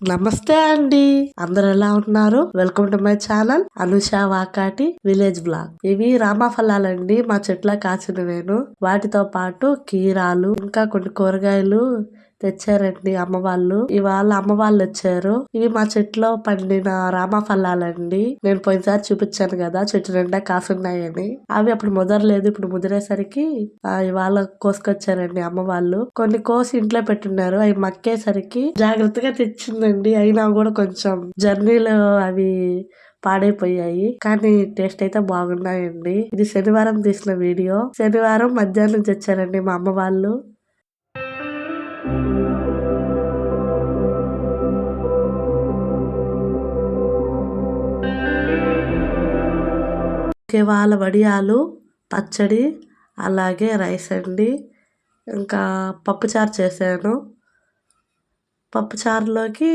నమస్తే అండి. అందరు ఎలా ఉన్నారు? Welcome to my channel Anusha Vakati village blog ఇవి రామఫలాలండి మా చెట్ల కాచిన నేను. వాటితో పాటు కీరాలు ఇంకా కొన్ని కూరగాయలు తెచ్చారండి అమ్మ వాళ్ళు ఇవాళ అమ్మ వాళ్ళు వచ్చారు ఇవి మా చెట్లో పండిన రామ ఫలాలండి. నేను పోయినసారి చూపించాను కదా చెట్టు నిండా కాసున్నాయని. అవి అప్పుడు ముదరలేదు ఇప్పుడు ముదిరేసరికి ఇవాళ కోసుకొచ్చారండి అమ్మ వాళ్ళు కొన్ని కోసి ఇంట్లో పెట్టున్నారు అవి మక్కేసరికి జాగ్రత్తగా తెచ్చిందండి. అయినా కూడా కొంచెం జర్నీలో అవి పాడైపోయాయి. కానీ టేస్ట్ అయితే బాగున్నాయండి. ఇది శనివారం తీసిన వీడియో. శనివారం మధ్యాహ్నం తెచ్చారండి మా అమ్మ వాళ్ళు ఇవాళ వడియాలు పచ్చడి అలాగే రైస్ అండి. ఇంకా పప్పుచారు చేశాను. పప్పుచారులోకి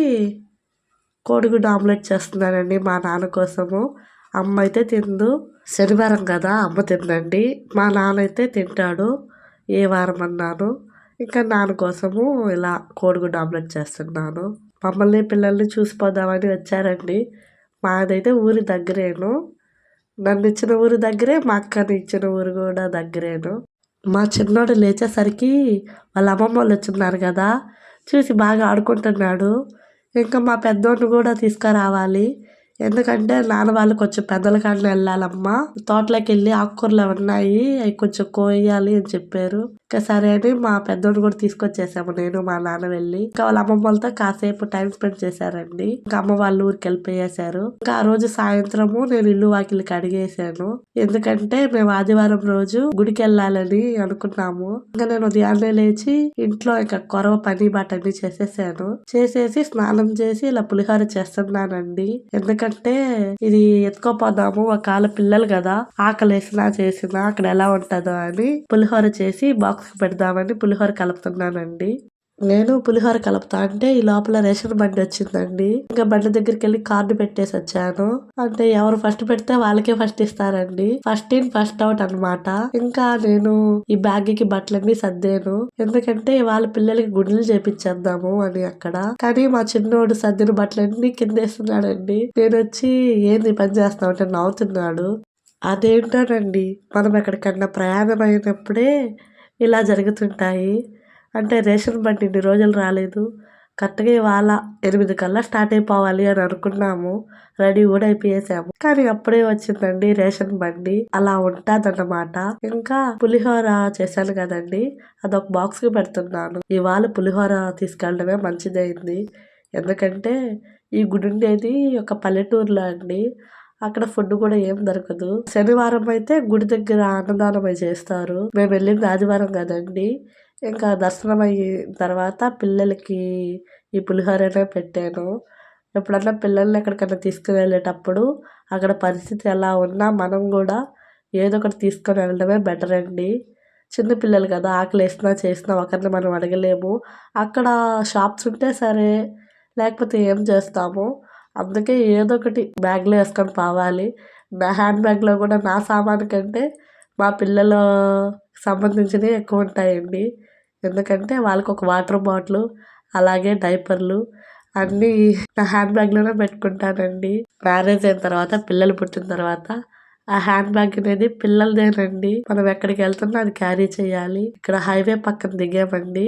కోడిగుడ్డు ఆమ్లెట్ చేస్తున్నానండి మా నాన్న కోసము. అమ్మ అయితే తిందు. శనివారం కదా అమ్మ తిందండి. మా నాన్న అయితే తింటాడు. ఏ వారం అన్నాను. ఇంకా నాన్న కోసము ఇలా కోడిగుడ్డు ఆమ్లెట్ చేస్తున్నాను. మమ్మల్ని పిల్లల్ని చూసిపోదామని వచ్చారండి. మాదైతే ఊరి దగ్గరేను. నన్ను ఇచ్చిన ఊరు దగ్గరే మా అక్కని ఇచ్చిన ఊరు కూడా దగ్గరేను. మా చిన్నోడు లేచేసరికి వాళ్ళ అమ్మమ్మ వాళ్ళు వచ్చిన్నారు కదా చూసి బాగా ఆడుకుంటున్నాడు. ఇంకా మా పెద్దోడిని కూడా తీసుకురావాలి. ఎందుకంటే నాన్న వాళ్ళు కొంచెం పెద్దల కాడనే వెళ్ళాలమ్మా. తోటలోకి వెళ్ళి ఆకుకూరలు ఉన్నాయి అవి కొంచెం కోయాలి అని చెప్పారు. ఇంకా సరే అని మా పెద్దోడు కూడా తీసుకొచ్చేసాము నేను మా నాన్న వెళ్ళి. ఇంకా వాళ్ళ అమ్మమ్మ వాళ్ళతో కాసేపు టైం స్పెండ్ చేశారండి. ఇంకా అమ్మ వాళ్ళ ఊరికి వెళ్ళిపోయేశారు. ఇంకా ఆ రోజు సాయంత్రము నేను ఇల్లు వాకిలికి అడిగేసాను ఎందుకంటే మేము ఆదివారం రోజు గుడికి వెళ్ళాలని అనుకున్నాము. ఇంకా నేను ఉదయాన్నే లేచి ఇంట్లో ఇంకా కొరవ పని బాట అన్ని చేసేసాను. చేసేసి స్నానం చేసి ఇలా పులిహోర చేస్తున్నానండి. ఎందుకంటే ఇది ఎత్తుకోపోదాము ఒకవేళ పిల్లలు కదా ఆకలేసినా చేసినా అక్కడ ఎలా ఉంటుందో అని పులిహోర చేసి బాక్స్ పెడదామని పులిహోర కలుపుతున్నానండి. నేను పులిహోర కలుపుతా. అంటే ఈ లోపల రేషన్ బండి వచ్చిందండి. ఇంకా బండి దగ్గరికి వెళ్ళి కార్డు పెట్టేసి వచ్చాను. అంటే ఎవరు ఫస్ట్ పెడితే వాళ్ళకే ఫస్ట్ ఇస్తారండి. ఫస్ట్ ఇన్ ఫస్ట్ అవుట్ అన్నమాట. ఇంకా నేను ఈ బ్యాగ్కి బట్టలన్నీ సర్దాను. ఎందుకంటే వాళ్ళ పిల్లలకి గుండెలు చేపించేద్దాము అని అక్కడ. కానీ మా చిన్నోడు సర్దిన బట్టలన్నీ కిందేస్తున్నాడండి. నేను వచ్చి ఏంది పని చేస్తావు అంటే నవ్వుతున్నాడు. అదేంటోనండి మనం ఎక్కడికన్నా ప్రయాణం అయినప్పుడే ఇలా జరుగుతుంటాయి. అంటే రేషన్ బండి ఇన్ని రోజులు రాలేదు. కరెక్ట్గా ఇవాళ ఎనిమిది కల్లా స్టార్ట్ అయిపోవాలి అని అనుకున్నాము. రెడీ కూడా అయిపోయేసాము. కానీ అప్పుడే వచ్చిందండి రేషన్ బండి. అలా ఉంటాదన్నమాట. ఇంకా పులిహోర చేశాను కదండి. అదొక బాక్స్కి పెడుతున్నాను. ఇవాళ పులిహోర తీసుకెళ్ళడమే మంచిదైంది. ఎందుకంటే ఈ గుడి ఉండేది ఒక పల్లెటూరులో అండి. అక్కడ ఫుడ్ కూడా ఏం దొరకదు. శనివారం అయితే గుడి దగ్గర అన్నదానం చేస్తారు. మేము వెళ్ళింది ఆదివారం కదండి. ఇంకా దర్శనం అయిన తర్వాత పిల్లలకి ఈ పులిహోరనే పెట్టాను. ఎప్పుడన్నా పిల్లల్ని ఎక్కడికైనా తీసుకుని వెళ్ళేటప్పుడు అక్కడ పరిస్థితి ఎలా ఉన్నా మనం కూడా ఏదో ఒకటి తీసుకొని వెళ్ళడమే బెటర్ అండి. చిన్న పిల్లలు కదా ఆకలి వేసినా చేసినా ఒకరిని మనం అడగలేము. అక్కడ షాప్స్ ఉంటే సరే లేకపోతే ఏం చేస్తాము? అందుకే ఏదో ఒకటి బ్యాగ్లో వేసుకొని పోవాలి. నా హ్యాండ్ బ్యాగ్లో కూడా నా సామాను కంటే మా పిల్లల సంబంధించినవి ఎక్కువ ఉంటాయండి. ఎందుకంటే వాళ్ళకి ఒక వాటర్ బాటిల్ అలాగే డైపర్లు అన్నీ నా హ్యాండ్ బ్యాగ్లోనే పెట్టుకుంటానండి. మ్యారేజ్ అయిన తర్వాత పిల్లలు పుట్టిన తర్వాత ఆ హ్యాండ్ బ్యాగ్ అనేది పిల్లలదేనండి. మనం ఎక్కడికి వెళ్తున్నా అది క్యారీ చేయాలి. ఇక్కడ హైవే పక్కన దిగామండి.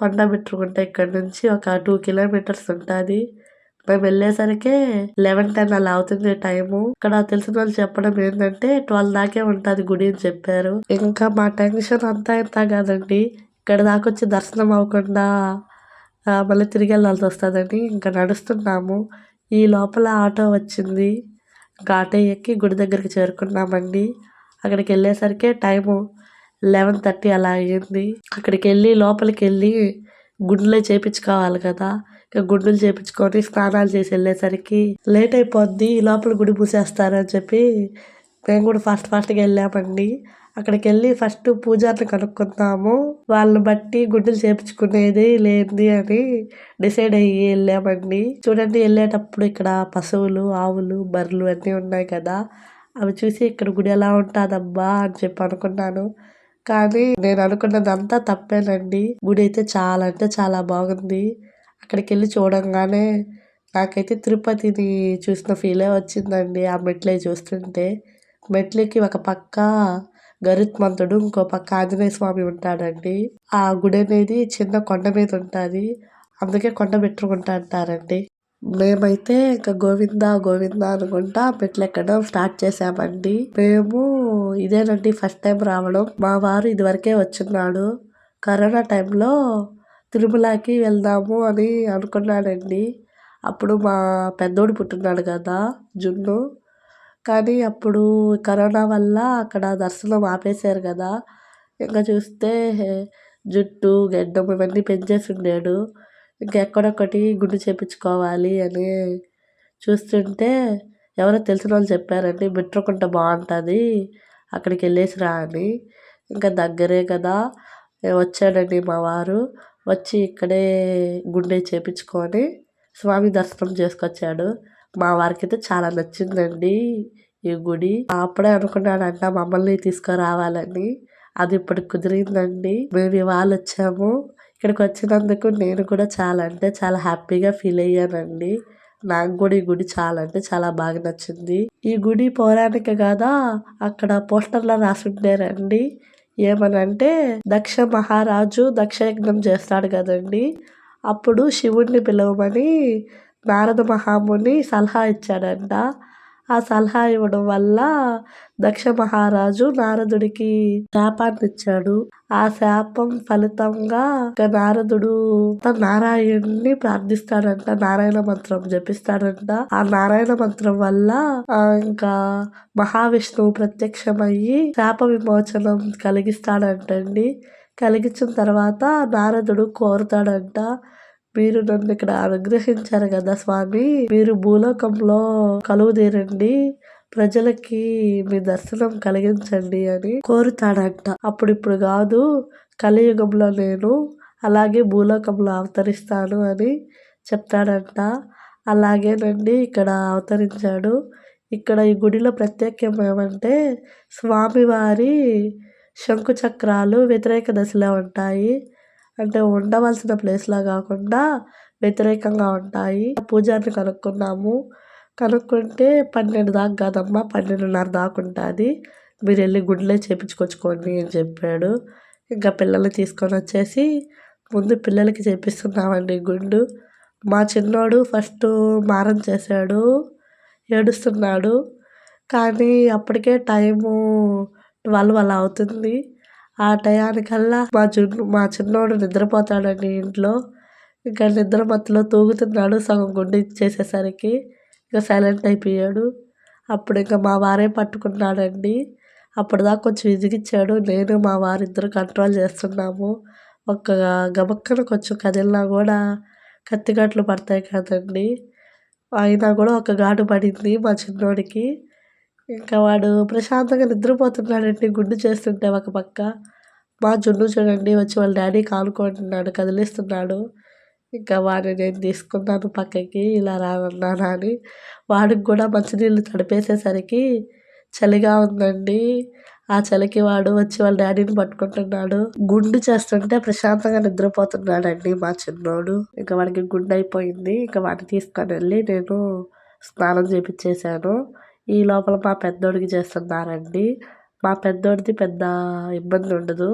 కొండ పెట్టుకుంటే ఇక్కడ నుంచి ఒక టూ కిలోమీటర్స్ ఉంటుంది. మేము వెళ్ళేసరికి లెవెన్ టెన్ అలా అవుతుంది టైము. ఇక్కడ తెలిసిన వాళ్ళు చెప్పడం ఏంటంటే ట్వెల్వ్ దాకే ఉంటుంది గుడి అని చెప్పారు. ఇంకా మా టెన్షన్ అంతా ఇంత కాదండి. ఇక్కడ దాకా వచ్చి దర్శనం అవ్వకుండా మళ్ళీ తిరిగి వెళ్ళాల్సి వస్తుందని ఇంకా నడుస్తున్నాము. ఈ లోపల ఆటో వచ్చింది. ఇంకా ఆటో ఎక్కి గుడి దగ్గరికి చేరుకున్నామండి. అక్కడికి వెళ్ళేసరికి టైము లెవెన్ థర్టీ అలా అయ్యింది. అక్కడికి వెళ్ళి లోపలికి వెళ్ళి గుండెలే చేపించుకోవాలి కదా. ఇంకా గుండెలు చేపించుకొని స్నానాలు చేసి వెళ్ళేసరికి లేట్ అయిపోద్ది. ఈ లోపల గుడి మూసేస్తారని చెప్పి మేము కూడా ఫాస్ట్ ఫాస్ట్గా వెళ్ళామండి. అక్కడికి వెళ్ళి ఫస్ట్ పూజారిని కనుక్కుందాము. వాళ్ళని బట్టి గుడ్డలు చేపించుకునేది లేనిది అని డిసైడ్ అయ్యి వెళ్ళామండి. చూడండి వెళ్ళేటప్పుడు ఇక్కడ పశువులు ఆవులు బర్రెలు అన్నీ ఉన్నాయి కదా. అవి చూసి ఇక్కడ గుడి ఎలా ఉంటుందబ్బా అని చెప్పి అనుకున్నాను. కానీ నేను అనుకున్నదంతా తప్పేనండి. గుడి అయితే చాలా అంటే చాలా బాగుంది. అక్కడికి వెళ్ళి చూడంగానే నాకైతే తిరుపతిని చూసిన ఫీలే వచ్చిందండి ఆ మెట్లే చూస్తుంటే. మెట్లకి ఒక పక్క గరుత్మంతుడు ఇంకో పక్క ఆంజనేయ స్వామి ఉంటాడండి. ఆ గుడి అనేది చిన్న కొండ మీద ఉంటుంది. అందుకే కొండ పెట్టుకుంటా అంటారండి. మేమైతే ఇంకా గోవింద గోవింద అనుకుంటా మెట్లు ఎక్కడం స్టార్ట్ చేసామండి మేము ఇదేనండి ఫస్ట్ టైం రావడం. మా వారు ఇదివరకే వచ్చున్నాడు కరోనా టైంలో తిరుమలకి వెళ్దాము అని అనుకున్నాడండి. అప్పుడు మా పెద్దోడు పుట్టినాడు కదా జున్ను. కానీ అప్పుడు కరోనా వల్ల అక్కడ దర్శనం ఆపేశారు కదా. ఇంకా చూస్తే జుట్టు గడ్డం ఇవన్నీ పెంచేసి ఉండాడు. ఇంకా ఎక్కడొక్కటి గుండు చేపించుకోవాలి అని చూస్తుంటే ఎవరో తెలిసిన వాళ్ళు చెప్పారండి బిట్రకుంట బాగుంటుంది అక్కడికి వెళ్ళేసిరా అని. ఇంకా దగ్గరే కదా వచ్చాడండి మా వారు వచ్చి ఇక్కడే గుండె చేపించుకొని స్వామి దర్శనం చేసుకొచ్చాడు. మా వారికి అయితే చాలా నచ్చిందండి ఈ గుడి. అప్పుడే అనుకున్నాడంట మమ్మల్ని తీసుకురావాలని. అది ఇప్పుడు కుదిరిందండి. మేము ఇవాళ వచ్చాము. ఇక్కడికి వచ్చినందుకు నేను కూడా చాలా అంటే చాలా హ్యాపీగా ఫీల్ అయ్యానండి. నాకు కూడా ఈ గుడి చాలా అంటే చాలా బాగా నచ్చింది. ఈ గుడి పౌరాణిక కదా అక్కడ పోస్టర్లో రాసి ఏమనంటే దక్ష మహారాజు దక్ష యజ్ఞం చేస్తాడు కదండి. అప్పుడు శివుణ్ణి పిలవమని నారద మహాముని సలహా ఇచ్చాడంట. ఆ సలహా ఇవ్వడం వల్ల దక్ష మహారాజు నారదుడికి శాపాన్ని ఇచ్చాడు ఆ శాపం ఫలితంగా నారదుడు నారాయణ్ణి ప్రార్థిస్తాడంట నారాయణ మంత్రం జపిస్తాడంట. ఆ నారాయణ మంత్రం వల్ల ఇంకా మహావిష్ణువు ప్రత్యక్షమయ్యి శాప విమోచనం కలిగిస్తాడంటండి. కలిగించిన తర్వాత నారదుడు కోరుతాడంట. మీరు నన్ను ఇక్కడ అనుగ్రహించారు కదా స్వామి. మీరు భూలోకంలో కలువుదీరండి ప్రజలకి మీ దర్శనం కలిగించండి అని కోరుతాడంట. అప్పుడు ఇప్పుడు కాదు కలియుగంలో నేను అలాగే భూలోకంలో అవతరిస్తాను అని చెప్తాడంట. అలాగేనండి ఇక్కడ అవతరించాడు. ఇక్కడ ఈ గుడిలో ప్రత్యేకం ఏమంటే స్వామివారి శంకుచక్రాలు వ్యతిరేక దశలో ఉంటాయి. అంటే ఉండవలసిన ప్లేస్లా కాకుండా వ్యతిరేకంగా ఉంటాయి. పూజారిని కనుక్కున్నాము. కనుక్కుంటే పన్నెండు దాకా కాదమ్మా పన్నెండున్నర దాకా ఉంటుంది. మీరు వెళ్ళి గుడిలో చేపించుకొచ్చుకోండి అని చెప్పాడు. ఇంకా పిల్లల్ని తీసుకొని వచ్చేసి ముందు పిల్లలకి చేపిస్తున్నామండి గుండు. మా చిన్నోడు ఫస్ట్ మారం చేశాడు ఏడుస్తున్నాడు. కానీ అప్పటికే టైము ట్వెల్వ్ అలా అవుతుంది. ఆ టయానికల్లా మా చున్ను మా చిన్నోడు నిద్రపోతాడండి ఇంట్లో. ఇంకా నిద్ర మత్తులో తూగుతున్నాడు సగం గుండె ఇచ్చేసేసరికి ఇంకా సైలెంట్ అయిపోయాడు. అప్పుడు ఇంకా మా వారే పట్టుకున్నాడండి. అప్పటిదాకా కొంచెం విసిగిచ్చాడు. నేను మా వారిద్దరు కంట్రోల్ చేస్తున్నాము. ఒక గబక్కన కొంచెం కదిలినా కూడా కత్తిగట్లు పడతాయి కదండి. అయినా కూడా ఒక ఘాటు పడింది మా చిన్నోడికి. ఇంకా వాడు ప్రశాంతంగా నిద్రపోతున్నాడండి గుండు చేస్తుంటే ఒక పక్క. మా జున్ను చూడండి వచ్చి వాళ్ళ డాడీ కానుకుంటున్నాడు కదిలిస్తున్నాడు. ఇంకా వాడిని నేను తీసుకున్నాను పక్కకి ఇలా రానన్నాను అని వాడికి కూడా మంచినీళ్ళు తడిపేసేసరికి చలిగా ఉందండి. ఆ చలికి వాడు వచ్చి వాళ్ళ డాడీని పట్టుకుంటున్నాడు. గుండు చేస్తుంటే ప్రశాంతంగా నిద్రపోతున్నాడండి మా చిన్నోడు. ఇంకా వాడికి గుండు అయిపోయింది ఇంకా వాడిని తీసుకొని వెళ్ళి నేను స్నానం చేపించేశాను. ఈ లోపల మా పెద్దోడికి చేస్తున్నారండి. మా పెద్దోడిది పెద్ద ఇబ్బంది ఉండదు.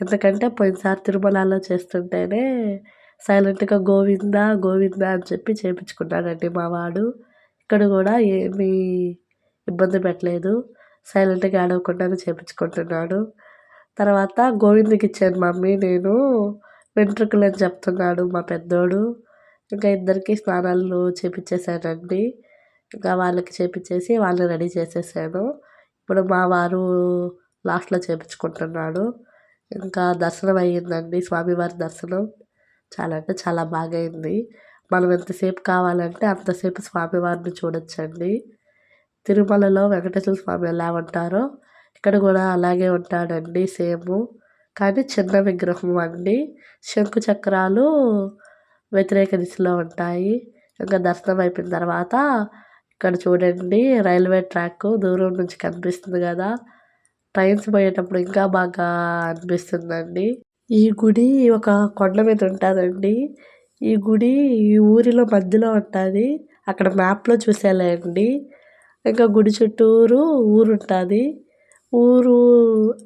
ఎందుకంటే పోయినసారి తిరుమలలో చేస్తుంటేనే సైలెంట్గా గోవింద గోవింద అని చెప్పి చేయించుకున్నాడండి మా వాడు. ఇక్కడ కూడా ఏమీ ఇబ్బంది పెట్టలేదు. సైలెంట్గా ఆడవకుండానే చేయించుకుంటున్నాడు తర్వాత గోవిందకి ఇచ్చాను మమ్మీ నేను వెంట్రుకలు అని చెప్తున్నాడు మా పెద్దోడు. ఇంకా ఇద్దరికి స్నానాలు చేపించేశానండి. ఇంకా వాళ్ళకి చేపించేసి వాళ్ళని రెడీ చేసేసాను ఇప్పుడు మా వారు లాస్ట్లో చేయించుకుంటున్నాడు ఇంకా దర్శనం అయ్యిందండి స్వామివారి దర్శనం. చాలా అంటే చాలా బాగా అయింది. మనం ఎంతసేపు కావాలంటే అంతసేపు స్వామివారిని చూడొచ్చండి. తిరుమలలో వెంకటేశ్వర స్వామి ఎలా ఉంటారో ఇక్కడ కూడా అలాగే ఉంటాడండి సేమ్. కానీ చిన్న విగ్రహం అండి. శంకు చక్రాలు వ్యతిరేక దిశలో ఉంటాయి. ఇంకా దర్శనం అయిపోయిన తర్వాత ఇక్కడ చూడండి రైల్వే ట్రాక్ దూరం నుంచి కనిపిస్తుంది కదా. ట్రైన్స్ పోయేటప్పుడు ఇంకా బాగా అనిపిస్తుందండి. ఈ గుడి ఒక కొండ మీద ఉంటుందండి. ఈ గుడి ఈ ఊరిలో మధ్యలో ఉంటుంది. అక్కడ మ్యాప్లో చూసేలేండి. ఇంకా గుడి చుట్టూరు ఊరు ఉంటుంది. ఊరు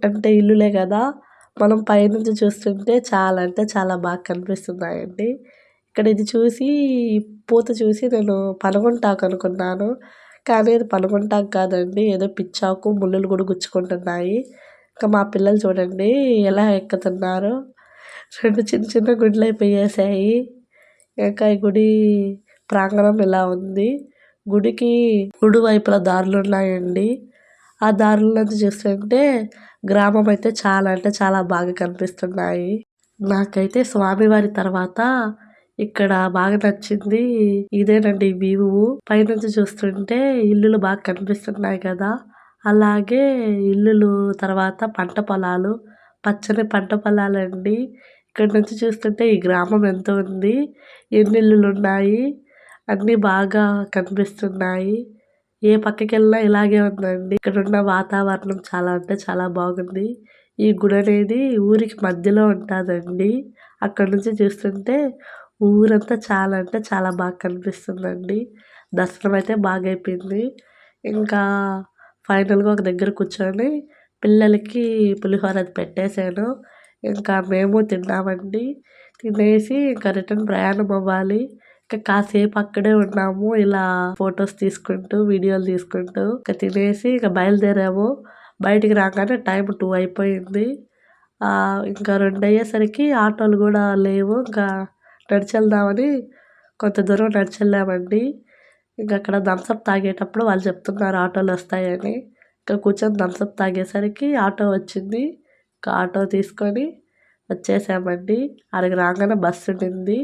అంటే ఇల్లులే కదా. మనం పైనుంచి చూస్తుంటే చాలా అంటే చాలా బాగా కనిపిస్తున్నాయండి. ఇక్కడ ఇది చూసి పూత చూసి నేను పనగుంటాకు అనుకున్నాను. కానీ అది పనగుంటాకు కాదండి. ఏదో పిచ్చాకు ముళ్ళులు కూడా గుచ్చుకుంటున్నాయి. ఇంకా మా పిల్లలు చూడండి ఎలా ఎక్కుతున్నారు. రెండు చిన్న చిన్న గుడ్లు అయిపోయేసాయి. ఇంకా ఈ గుడి ప్రాంగణం ఇలా ఉంది. గుడికి గుడి వైపుల దారులు ఉన్నాయండి. ఆ దారులను చూస్తుంటే గ్రామం అయితే చాలా అంటే చాలా బాగా కనిపిస్తున్నాయి. నాకైతే స్వామివారి తర్వాత ఇక్కడ బాగా నచ్చింది. ఇదేనండి వ్యూ. పైనుంచి చూస్తుంటే ఇల్లులు బాగా కనిపిస్తున్నాయి కదా. అలాగే ఇల్లులు తర్వాత పంట పొలాలు పచ్చని పంట పొలాలండి. ఇక్కడ నుంచి చూస్తుంటే ఈ గ్రామం ఎంత ఉంది. ఎన్ని ఇల్లులు ఉన్నాయి అన్నీ బాగా కనిపిస్తున్నాయి. ఏ పక్కకి వెళ్ళినా ఇలాగే ఉందండి. ఇక్కడ ఉన్న వాతావరణం చాలా అంటే చాలా బాగుంది. ఈ గుడి అనేది ఊరికి మధ్యలో ఉంటుందండి. అక్కడ నుంచి చూస్తుంటే ఊరంతా చాలా అంటే చాలా బాగా కనిపిస్తుందండి. దర్శనం అయితే బాగా అయిపోయింది. ఇంకా ఫైనల్గా ఒక దగ్గర కూర్చొని పిల్లలకి పులిహోర అది పెట్టేశాను. ఇంకా మేము తిన్నామండి. తినేసి ఇంకా రిటర్న్ ప్రయాణం అవ్వాలి. ఇంకా కాసేపు అక్కడే ఉన్నాము. ఇలా ఫొటోస్ తీసుకుంటూ వీడియోలు తీసుకుంటూ ఇంకా తినేసి ఇంకా బయలుదేరాము. బయటికి రాగానే టైం టూ అయిపోయింది. ఇంకా రెండు అయ్యేసరికి ఆటోలు కూడా లేవు. ఇంకా నడిచెళ్దామని కొంత దూరం నడిచెళ్ళామండి. ఇంకా అక్కడ థమ్సప్ తాగేటప్పుడు వాళ్ళు చెప్తున్నారు ఆటోలు వస్తాయని. ఇంకా కూర్చొని థమ్సప్ తాగేసరికి ఆటో వచ్చింది. ఇంకా ఆటో తీసుకొని వచ్చేసామండి. అక్కడికి రాగానే బస్సు ఉండింది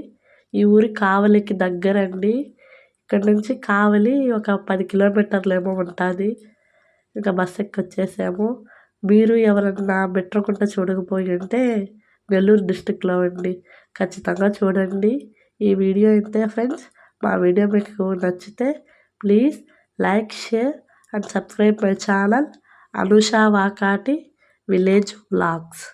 ఈ ఊరి కావలికి దగ్గరండి. ఇక్కడ నుంచి కావలి ఒక పది కిలోమీటర్లు ఏమో ఉంటుంది. ఇంకా బస్సు ఎక్కి వచ్చేసాము మీరు ఎవరన్నా బిట్రకుంట చూడకపోయి ఉంటే నెల్లూరు డిస్టిక్లో అండి. ఖచ్చితంగా చూడండి. ఈ వీడియో అయితే ఫ్రెండ్స్ మా వీడియో మీకు నచ్చితే please like share and subscribe my channel Anusha Vakati village vlogs.